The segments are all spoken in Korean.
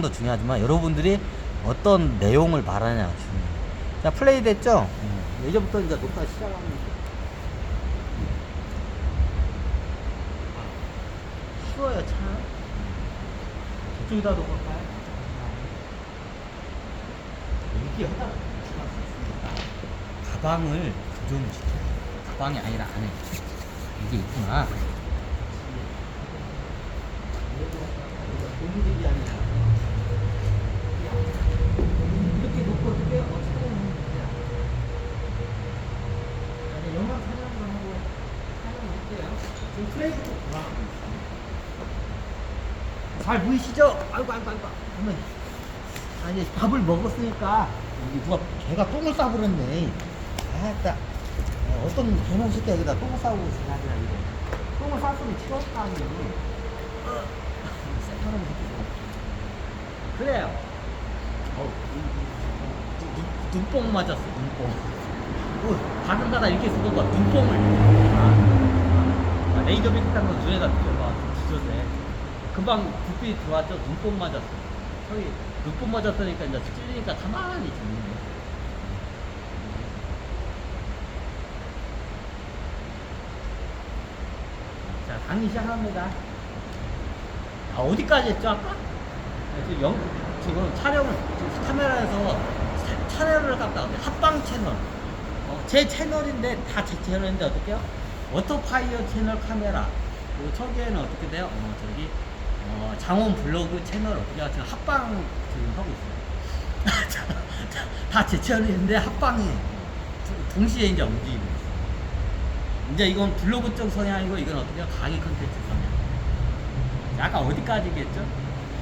도 중요하지만 여러분들이 어떤 내용을 말하냐가 중요해요. 자, 플레이 됐죠? 음, 이제부터 이제 녹화 시작합니다. 쉬워요, 참. 저쪽에다? 이렇게 하다가 지나갈 수 있습니다. 가방을 조정시켜요. 가방이 아니라 안에 이게 있구나. 고무들이 아니라 어, 촬영을 해야 아니 영화 촬영을 하고 촬영할게요 지금 있어요 잘 보이시죠? 아이고 아이고 아이고 어머니 아니 밥을 먹었으니까 여기 누가 개가 똥을 싸버렸네 아따 어, 어떤 개놈 새끼 여기다 똥을 싸고 있으냐 이거 똥을 쌌으면 치웠다 하니 어, 새카만 새끼 그래요 눈, 눈뽕 맞았어, 눈뽕. 어, 가끔가다 이렇게 쓰는 거야, 눈뽕을. 아, 아, 레이저 비트 딴거 눈에다 비춰봐, 뒤졌네. 금방 불빛이 들어왔죠? 눈뽕 맞았어. 저기, 눈뽕 맞았으니까 이제 찔리니까 가만히 있네. 자, 강의 시작합니다. 아, 어디까지 했죠, 아까? 네, 지금, 영, 지금 촬영을 지금 카메라에서 차- 촬영을 갖다가 합방 채널 어, 제 채널인데 다 제 채널인데 어떻게요? 워터파이어 채널 카메라 그리고 저기에는 어떻게 돼요? 어, 저기 어, 장원 블로그 채널 어떻게 지금 합방 지금 하고 있어요 다 제 채널인데 합방이 두- 동시에 이제 움직이고 있어요 이제 이건 블로그 쪽 성향이고 이건 어떻게 해요? 강의 컨텐츠 성향 아까 어디까지겠죠?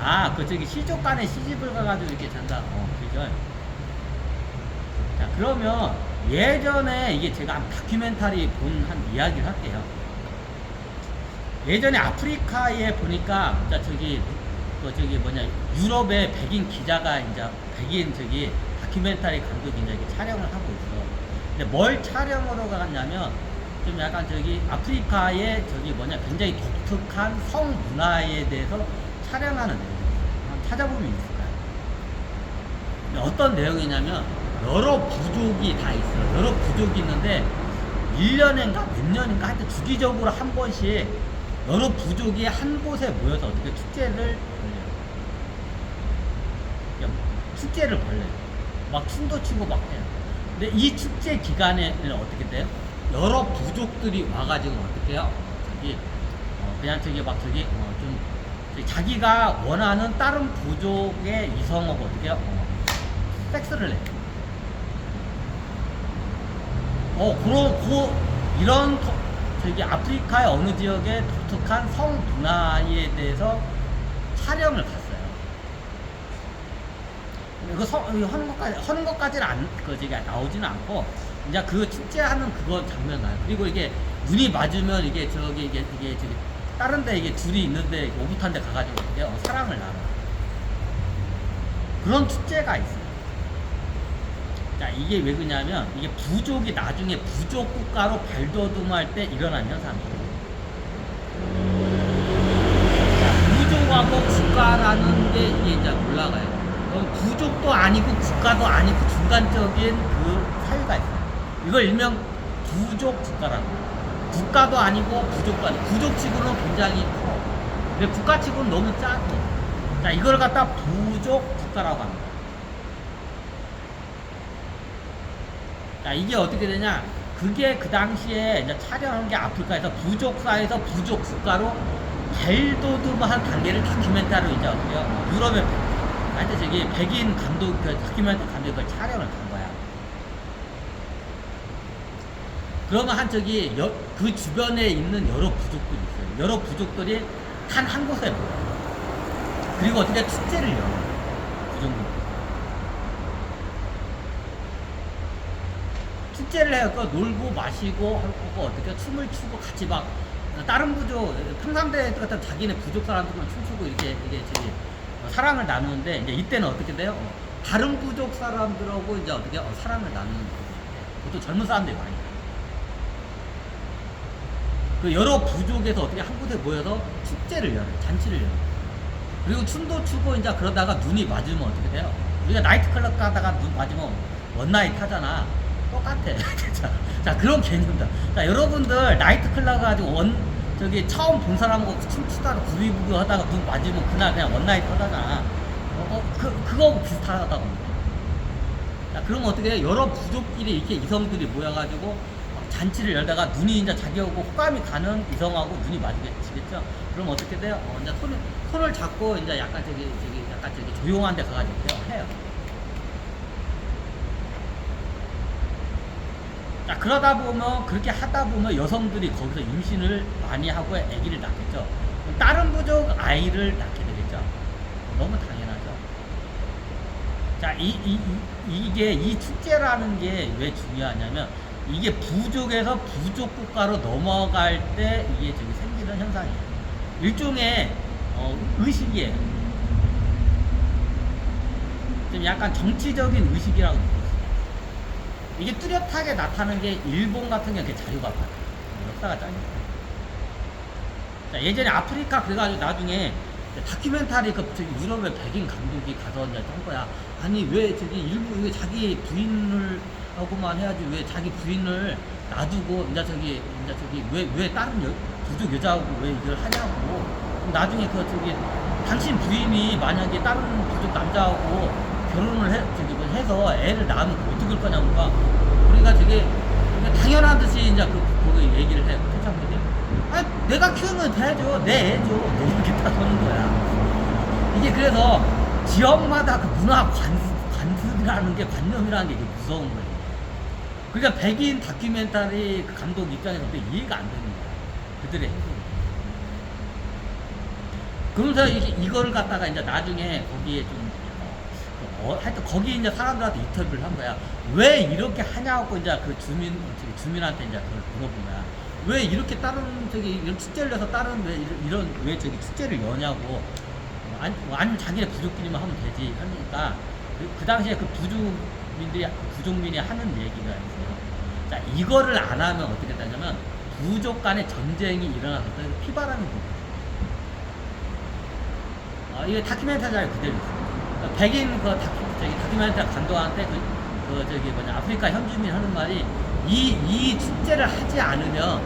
아, 그 저기 시족 간에 시집을 가가지고 이렇게 잔다. 어, 그죠? 자, 그러면 예전에 이게 제가 한 다큐멘터리 본 한 이야기를 할게요. 예전에 아프리카에 보니까, 자, 저기, 그 저기 뭐냐, 유럽의 백인 기자가 이제 백인 저기 다큐멘터리 감독이 이제 촬영을 하고 있어. 근데 뭘 촬영으로 갔냐면, 좀 약간 저기 아프리카의 저기 뭐냐, 굉장히 독특한 성 문화에 대해서 촬영하는 내용. 찾아보면 있을 거예요. 근데 어떤 내용이냐면 여러 부족이 다 있어요. 여러 부족이 있는데 1년인가 몇 년인가 하여튼 주기적으로 한 번씩 여러 부족이 한 곳에 모여서 어떻게 축제를 벌려요. 축제를 벌려요. 막 춤도 추고 막 해요. 근데 이 축제 기간에는 어떻게 돼요? 여러 부족들이 와가지고 어떻게 해요? 저기 어, 그냥 저기 막 저기 어, 좀 자기가 원하는 다른 부족의 이성하고 어떻게 해요? 어, 섹스를 해. 어, 그런, 그, 이런, 토- 저기 아프리카의 어느 지역의 독특한 성 문화에 대해서 촬영을 갔어요. 그 성, 이거 하는 것까지, 하는 것까지는 안, 그, 저기 나오지는 않고, 이제 그 축제하는 그거 장면 나요. 그리고 이게 눈이 맞으면 이게 저기, 이게, 이게 저기, 다른 데 이게 줄이 있는데 오붓한 데 가가지고 이게 어, 사랑을 나눠. 그런 축제가 있어요. 자, 이게 왜 그러냐면, 이게 부족이 나중에 부족 국가로 발돋움할 때 일어난 현상이에요. 자, 부족하고 국가라는 게 이게 이제 올라가요. 부족도 아니고 국가도 아니고 중간적인 그 사유가 있어요. 이걸 일명 부족 국가라고. 국가도 아니고 부족도 아니고. 부족 치고는 굉장히 커. 근데 국가 치고는 너무 작고. 자, 이걸 갖다 부족 국가라고 합니다. 자, 이게 어떻게 되냐? 그게 그 당시에 이제 촬영한 게 아프리카에서 부족사에서 부족 국가로 발돋움한 단계를 다큐멘터리로 이제 어떻게? 유럽에 하여튼 저기 백인 감독, 그 다큐멘터리 감독이 그걸 촬영을 간 거야. 그러면 한 저기 여, 그 주변에 있는 여러 부족들이 있어요. 여러 부족들이 한한 곳에 모여. 그리고 어떻게 축제를 열어요. 부족 축제를. 그 놀고 마시고 할 거고 어떻게 춤을 추고 같이 막 다른 부족 평상대 같은 자기네 부족 사람들만 춤추고 이렇게 이게 저기 어, 사랑을 나누는데 이제 이때는 어떻게 돼요? 어, 다른 부족 사람들하고 이제 어떻게 어, 사랑을 나누는 거예요. 보통 젊은 사람들이 많이. 그 여러 부족에서 어떻게 한 곳에 모여서 축제를 열어요. 잔치를 열어요. 그리고 춤도 추고 이제 그러다가 눈이 맞으면 어떻게 돼요? 우리가 나이트클럽 가다가 눈 맞으면 원나잇 하잖아. 똑같아. 진짜. 자, 그런 개념이다. 자, 여러분들 나이트클럽 가지고 원, 저기 처음 본 사람하고 춤추다가 부비부비 하다가 눈 맞으면 그날 그냥 원나잇 하잖아. 어, 어, 그, 그거 비슷하다고. 자, 그러면 어떻게 해요? 여러 부족끼리 이렇게 이성들이 모여가지고 막 잔치를 열다가 눈이 이제 자기하고 호감이 가는 이성하고 눈이 맞으겠죠? 그럼 어떻게 돼요? 어, 이제 손을, 손을 잡고 이제 약간 저기, 저기, 약간 저기 조용한 데 가가지고 해요. 자, 그러다 보면, 그렇게 하다 보면 여성들이 거기서 임신을 많이 하고 아기를 낳겠죠. 다른 부족 아이를 낳게 되겠죠. 너무 당연하죠. 자, 이, 이, 이, 이게, 이 축제라는 게 왜 중요하냐면, 이게 부족에서 부족 국가로 넘어갈 때 이게 저기 생기는 현상이에요. 일종의, 어, 의식이에요. 좀 약간 정치적인 의식이라고. 이게 뚜렷하게 나타나는 게 일본 같은 경우는 자유가 많아요. 역사가 짧아요. 자, 예전에 아프리카 그래가지고 나중에 다큐멘터리 그 유럽의 백인 감독이 가서 이제 한 거야. 아니 왜 저기 일부 왜 자기 부인을 하고만 해야지 왜 자기 부인을 놔두고 이제 저기 이제 저기 왜 왜 다른 여, 부족 여자하고 왜 이걸 하냐고. 나중에 그 저기 당신 부인이 만약에 다른 부족 남자하고 결혼을 해 해서 애를 낳으면 어떻게 할 거냐고가 우리가 되게 당연한 듯이 이제 그 거기 얘기를 해 태창들이. 아 내가 키우면 돼야죠. 내 애죠. 뭐 이렇게 다 하는 거야. 이게 그래서 지역마다 그 문화 관습 관습이라는 게 관념이라는 게 무서운 거예요. 그러니까 백인 다큐멘터리 그 감독 입장에서 도 이해가 안 되는 거야. 그들의 그러면서 이게 이거를 갖다가 이제 나중에 거기에 좀 어, 하여튼 거기 이제 사람들한테 인터뷰를 한 거야. 왜 이렇게 하냐고 이제 그 주민 주민한테 이제 그걸 거야. 왜 이렇게 다른 저기 이런 축제를 해서 다른 왜 이런, 왜 저기 축제를 여냐고. 어, 아니, 뭐 아니면 자기네 부족끼리만 하면 되지 하니까 그, 그 당시에 그 부족민들이 부족민이 하는 얘기가 있어요. 자 이거를 안 하면 어떻게 되냐면 부족 간의 전쟁이 일어나서 또 피바람이 불고. 어, 이거 다큐멘터리에 그대로 있어요. 그러니까 백인 그 다큐, 저기 다큐멘터리 감독한테 그, 그 저기 뭐냐 아프리카 현주민 하는 말이 이, 이 축제를 하지 않으면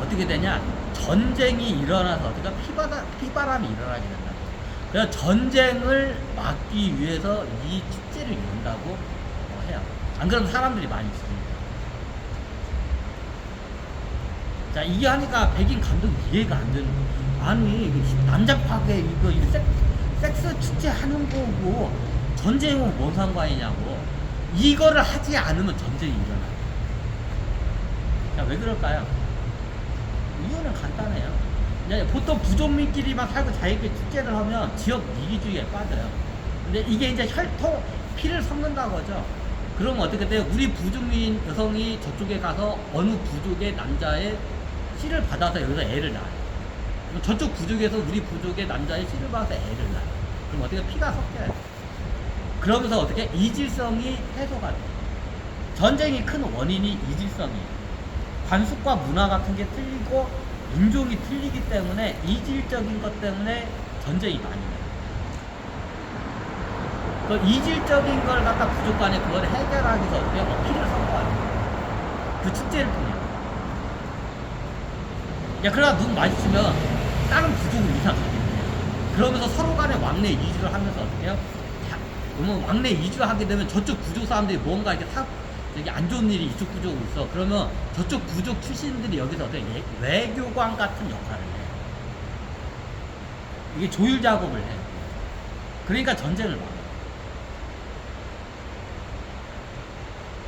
어떻게 되냐 전쟁이 일어나서 어떻게 피바람, 피바람이 일어나게 된다. 그래서 전쟁을 막기 위해서 이 축제를 연다고 어, 해요. 안 그러면 사람들이 많이 죽습니다. 자 이게 하니까 백인 감독 이해가 안 되는 거예요. 아니 이게 남자파게 이거 이거 섹, 섹스 축제 하는 거고 전쟁은 뭔 상관이냐고 이거를 하지 않으면 전쟁이 일어나. 자왜 그럴까요? 이유는 간단해요. 보통 부족민끼리만 살고 자기끼리 축제를 하면 지역 이기주의에 빠져요. 근데 이게 이제 혈통 피를 섞는다는 거죠. 그러면 어떻게 돼요? 우리 부족민 여성이 저쪽에 가서 어느 부족의 남자의 씨를 받아서 여기서 애를 낳아요. 저쪽 부족에서 우리 부족의 남자의 씨를 받아서 애를 낳아요. 그럼 어떻게 피가 섞여요? 그러면서 어떻게 이질성이 해소가 돼요. 전쟁이 큰 원인이 이질성이에요. 관습과 문화 같은 게 틀리고 인종이 틀리기 때문에 이질적인 것 때문에 전쟁이 많이 나요. 그 이질적인 걸 갖다 부족 간에 그걸 해결하기 위해서 어떻게 해요? 피를 섞어요. 그 축제를 통해. 야, 그러다 눈 마주치면 다른 이상하게 돼요. 그러면서 서로 간에 왕래 이주를 하면서 어떻게 해요? 자, 그러면 왕래 이주하게 되면 저쪽 부족 사람들이 뭔가 이렇게 사, 저기 안 좋은 일이 이쪽 부족으로 있어. 그러면 저쪽 부족 출신들이 여기서 어떻게 예- 외교관 같은 역할을 해요. 이게 조율 작업을 해요. 그러니까 전쟁을 막아요.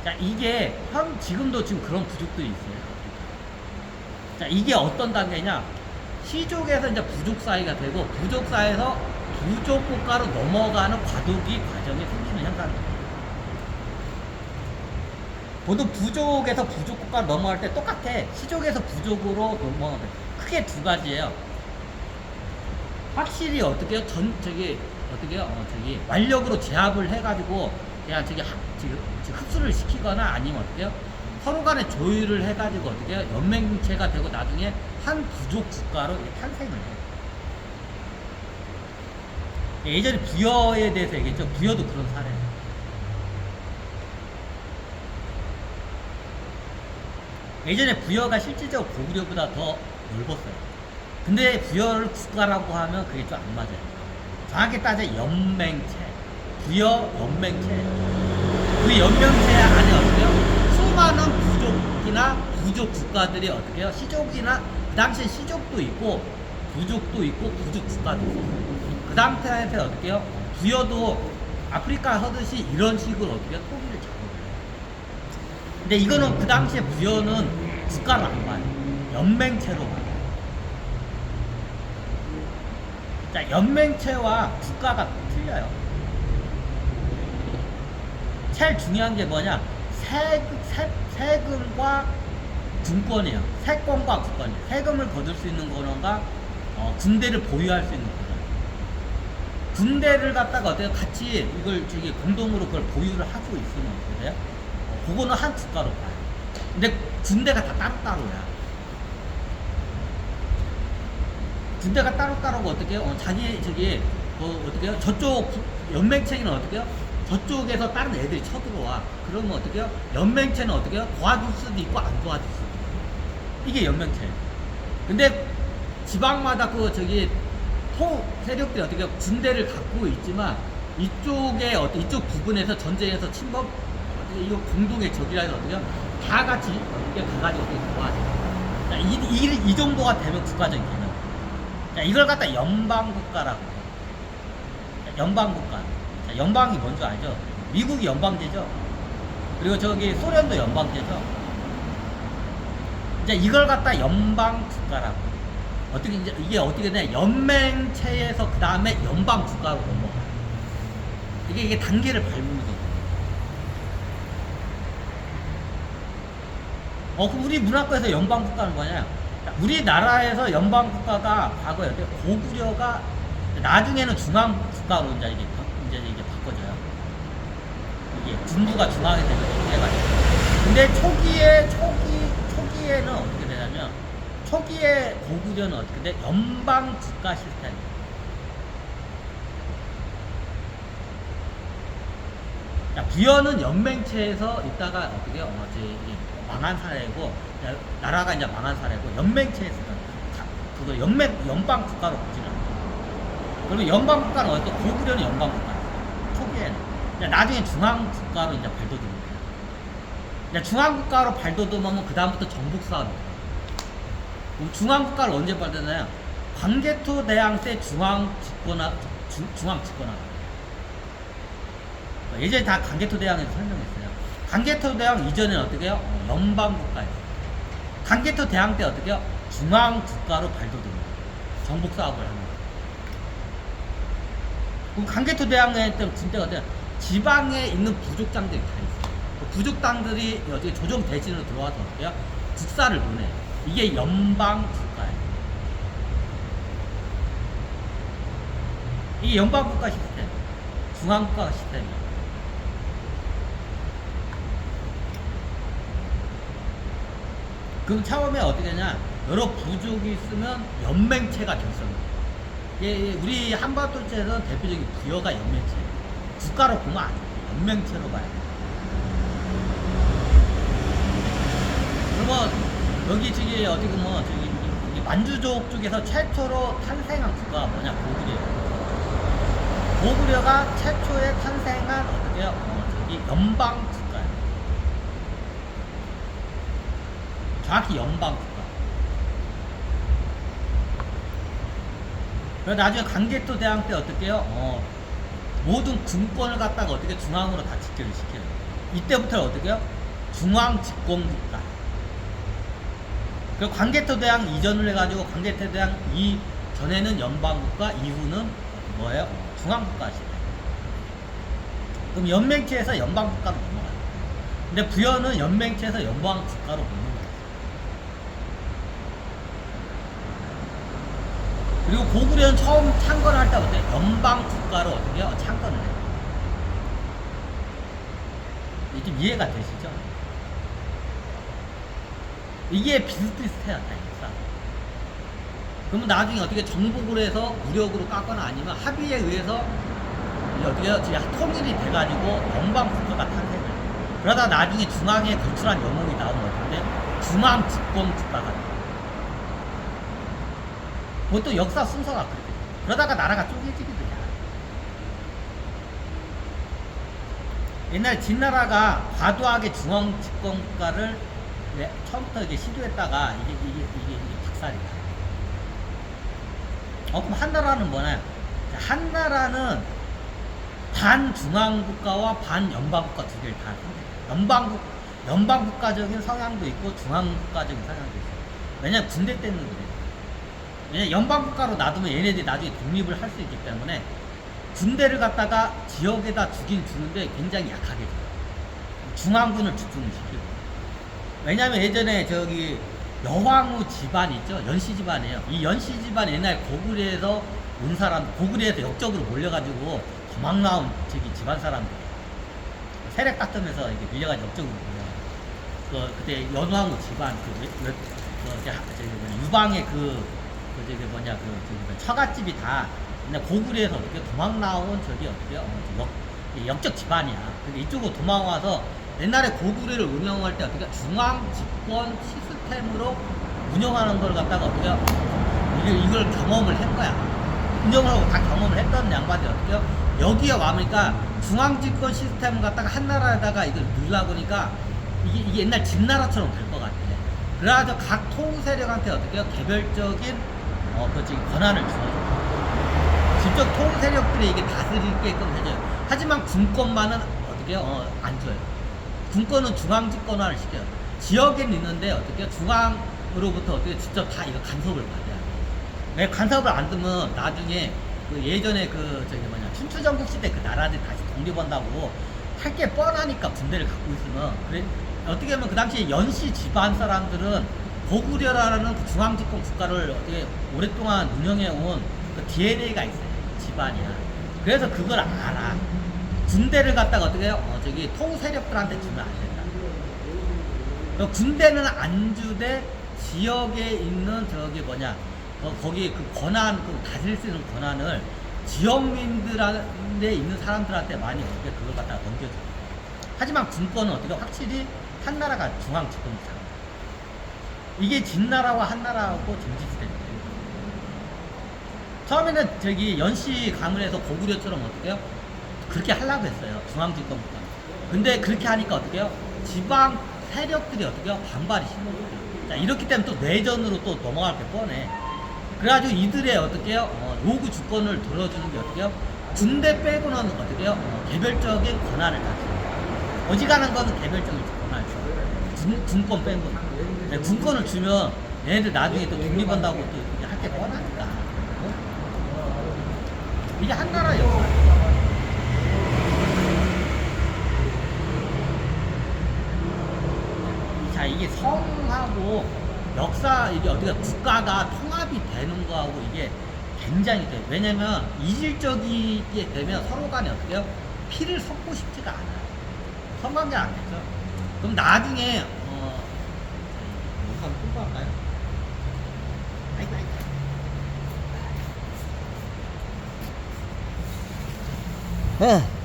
자, 이게 현 지금도 지금 그런 부족들이 있어요. 자, 이게 어떤 단계냐? 시족에서 이제 부족 사이가 되고 부족 사이에서 부족 국가로 넘어가는 과도기 과정이 생기는 현상입니다. 보통 부족에서 부족 국가로 넘어갈 때 똑같아. 시족에서 부족으로 넘어가는 거 크게 두 가지예요. 확실히 어떻게? 전 저기 어떻게? 어, 저기 완력으로 제압을 해가지고 그냥 저기 하, 지금 흡수를 시키거나 아니면 어떻게 해요? 서로 간에 조율을 해가지고 어떻게? 연맹체가 되고 나중에 한 부족 국가로 이렇게 탄생을 해요. 예전에 부여에 대해서 얘기했죠. 부여도 그런 사례예요. 예전에 부여가 실질적으로 고구려보다 더 넓었어요. 근데 부여를 국가라고 하면 그게 좀 안 맞아요. 정확히 따져 연맹체, 부여 연맹체. 그 연맹체 안에 어떻게요? 수많은 부족이나 부족 국가들이 어떻게요? 시족이나 그 당시에 시족도 있고 부족도 있고 부족 국가도 있어요. 그 상태에서 어떻게요? 부여도 아프리카 하듯이 이런 식으로 어떻게 토기를 잡아요. 근데 이거는 그 당시에 부여는 국가를 안 봐요. 연맹체로 봐요. 자, 연맹체와 국가가 틀려요. 제일 중요한 게 뭐냐? 세, 세, 세금과 군권이에요. 세권과 국권이에요. 세금을 거둘 수 있는 거는가, 어, 군대를 보유할 수 있는 거는. 군대를 갖다가 어때요? 같이 이걸 저기 공동으로 그걸 보유를 하고 있으면 돼요? 어, 그거는 한 국가로 봐요. 근데 군대가 다 따로따로야. 군대가 따로따로고 어떻게 해요? 어, 자기 저기 뭐 어떻게 해요? 저쪽 연맹체는 어떻게 해요? 저쪽에서 다른 애들이 쳐들어와. 그러면 어떻게 해요? 연맹체는 어떻게 해요? 도와줄 수도 있고 안 도와줄 수도 있고. 이게 연맹체. 근데 지방마다 그 저기 토 세력들이 어떻게? 군대를 갖고 있지만 이쪽에 어떤 이쪽 부분에서 전쟁에서 침범 이거 공동의 적이라 해서 어떻게? 다 같이 어떻게 가가지고 어떻게 도와줘. 자, 이, 이, 이 정도가 되면 국가적인 개념. 자, 이걸 갖다 연방국가라고 해요. 자, 연방국가. 자, 연방이 뭔지 알죠? 미국이 연방제죠? 그리고 저기 소련도 연방제죠? 이제 이걸 갖다 연방 국가라고. 해요. 어떻게, 이제 이게 어떻게 되냐. 연맹체에서 그 다음에 연방 국가로 넘어가요. 이게, 이게 단계를 밟는 거죠. 어, 그럼 우리 문학과에서 연방 국가는 뭐냐? 우리나라에서 연방 국가가 과거에 어때? 고구려가 나중에는 중앙 국가로 이제 이게, 바, 이제 이게 바꿔져요. 이게 군부가 중앙에 되면 해가지고. 근데 초기에, 초 초기에 고구려는 어떻게 돼? 연방 국가 시스템. 자, 부여는 연맹체에서 있다가 어떻게? 어, 이제 이게 망한 사례고 야, 나라가 이제 망한 사례고 연맹체에서는 다- 그거 연맹 연방 국가로 보지는. 그리고 연방 국가는 어떤 고구려는 연방 국가 초기에는 이제 나중에 중앙 국가로 이제 발돋움니다. 이제 중앙 국가로 발돋움하면 그 다음부터 정복 사업이 돼요. 그럼 중앙 국가를 언제 발돋나요? 광개토 대왕 때 중앙 집권하 중, 중앙 집권하. 예전에 다 강개토 대왕에서 설명했어요. 강개토 대왕 이전에는 어떻게 해요? 어, 연방 국가예요. 강개토 대왕 때 어떻게 해요? 중앙 국가로 발돋움니다. 정복 사업을 하는 거예요. 그럼 강개토 대왕에 때 군대가 어때요? 지방에 있는 부족장들이 다 있어요. 그 부족당들이 어떻게 조정 대신으로 들어와서 어떻게 해요? 국사를 보내요. 이게 연방 국가예요. 이게 연방 국가 시스템. 중앙 국가 시스템이에요. 그럼 처음에 어떻게 되냐? 여러 부족이 있으면 연맹체가 결성돼요. 예, 우리 한반도체에서 대표적인 부여가 연맹체. 국가로 보면 안 돼요. 연맹체로 봐야 돼요. 그러면 여기 저기 어디 보면 저기 만주족 쪽에서 최초로 탄생한 국가가 뭐냐? 고구려예요. 고구려가 최초에 탄생한 어떻게 어, 저기 연방 국가예요. 정확히 연방 국가. 그래서 나중에 강제토 대왕 때 어떻게 해요? 어, 모든 군권을 갖다가 어떻게 중앙으로 다 집결을 시켜요. 이때부터 어떻게 해요? 중앙 집권 국가. 그 광개토 대왕 이전을 해가지고 광개토 대왕 이 전에는 연방 국가, 이후는 뭐예요? 중앙 국가 시대. 그럼 연맹체에서 연방 국가로 넘어가요. 근데 부여는 연맹체에서 연방 국가로 넘는 거예요. 그리고 고구려는 처음 창건을 할때 어때요? 연방 국가로 어떻게? 창건을 해요. 이게 좀 이해가 되시죠? 이게 비슷비슷해요, 다 역사. 그러면 나중에 어떻게 정복을 해서 무력으로 깎거나 아니면 합의에 의해서 어떻게 통일이 돼가지고 영방 국가가 탄생해요. 그러다 나중에 중앙에 거출한 영웅이 나오는 건데 중앙 집권 국가가 돼요. 그것도 역사 순서가 돼요. 그러다가 나라가 쪼개지기도 해요. 옛날 진나라가 과도하게 중앙 집권 국가를 네, 처음부터 이게 시도했다가 이게 이게 이게, 이게 박살이 나요. 어 그럼 한나라는 뭐냐? 한 나라는 반 중앙 국가와 반 연방 국가 두 개를 다 선택해요. 연방 국 연방 국가적인 성향도 있고 중앙 국가적인 성향도 있어요. 왜냐면 군대 때는 그래요. 왜냐 연방 국가로 놔두면 얘네들이 나중에 독립을 할 수 있기 때문에 군대를 갖다가 지역에다 주긴 주는데 굉장히 약하게 줘요. 중앙군을 집중을 시키고. 왜냐면 예전에 저기 여왕후 집안 있죠? 연씨 집안이에요. 이 연씨 집안 옛날 고구려에서 온 사람, 고구려에서 역적으로 몰려가지고 도망 나온 저기 집안 사람들. 세력 다툼에서 이게 밀려가지고 역적으로 몰려. 그, 그때 연왕후 집안, 그, 그, 저기 뭐냐, 유방의 그, 그, 저기 뭐냐, 그, 저기 처갓집이 다 옛날 고구려에서 어떻게 도망 나온 저기 어떻게, 어, 역, 이 역적 집안이야. 근데 이쪽으로 도망 와서 옛날에 고구려를 운영할 때 어떻게 중앙 집권 시스템으로 운영하는 걸 갖다가 어떻게 이걸, 이걸 경험을 한 거야. 운영을 하고 다 경험을 했던 양반이 어떻게 여기에 와보니까 중앙 집권 시스템을 갖다가 한 나라에다가 이걸 넣으려 보니까 이게, 이게 옛날 진나라처럼 될 것 같아. 그래가지고 각 토우 세력한테 어떻게 개별적인 어, 그 지금 권한을 주어줘. 직접 토우 세력들이 이게 다스리게끔 해줘요. 하지만 군권만은 어떻게 어, 안 줘요. 군권은 중앙 집권화를 시켜요. 지역엔 있는데 어떻게 중앙으로부터 어떻게 직접 다 이거 간섭을 받아야 돼요. 왜 간섭을 안 두면 나중에 그 예전에 그 저기 뭐냐 춘추전국 시대 그 나라들 다시 독립한다고 할 게 뻔하니까 군대를 갖고 있으면 그래 어떻게 보면 그 당시에 연씨 집안 사람들은 고구려라는 그 중앙 집권 국가를 어떻게 오랫동안 운영해 온 그 DNA가 있어요. 집안이야. 그래서 그걸 알아. 군대를 갖다가 어떻게 해요? 어, 저기 토우 세력들한테 주면 안 된다. 그 군대는 안 주되 지역에 있는 저기 뭐냐 어, 거기 그 권한 그 다스릴 수 있는 권한을 지역민들한테 있는 사람들한테 많이 어떻게 그걸 갖다가 넘겨줘. 하지만 군권은 어떻게 확실히 한 나라가 중앙 집권이잖아. 이게 진나라와 한나라하고 정치시대입니다. 처음에는 저기 연씨 가문에서 고구려처럼 어떻게요? 그렇게 하려고 했어요. 중앙집권부터. 근데 그렇게 하니까 어떻게요? 지방 세력들이 어떻게요? 반발이 심해요. 자, 이렇기 때문에 또 내전으로 또 넘어갈 게 뻔해. 그래가지고 이들의 어떻게요? 어, 요구 주권을 들어주는 게 어떻게요? 군대 빼고는 어떻게요? 어, 개별적인 권한을 다 줘요. 어지간한 거는 개별적인 권한을 줘요. 군, 군권 빼고는. 네, 군권을 주면 얘네들 나중에 또 독립한다고 또할게 뻔하니까. 어? 이게 한나라 역사예요. 자 이게 성하고 역사 이게 어디가 국가가 통합이 되는 거하고 이게 굉장히 돼. 왜냐면 이질적이게 되면 서로 간에 어떻게 해요? 피를 섞고 싶지가 않아요. 성관계 안 되죠. 그럼 나중에 어 영상 끊고 할까요? 아이고 아이고. 예.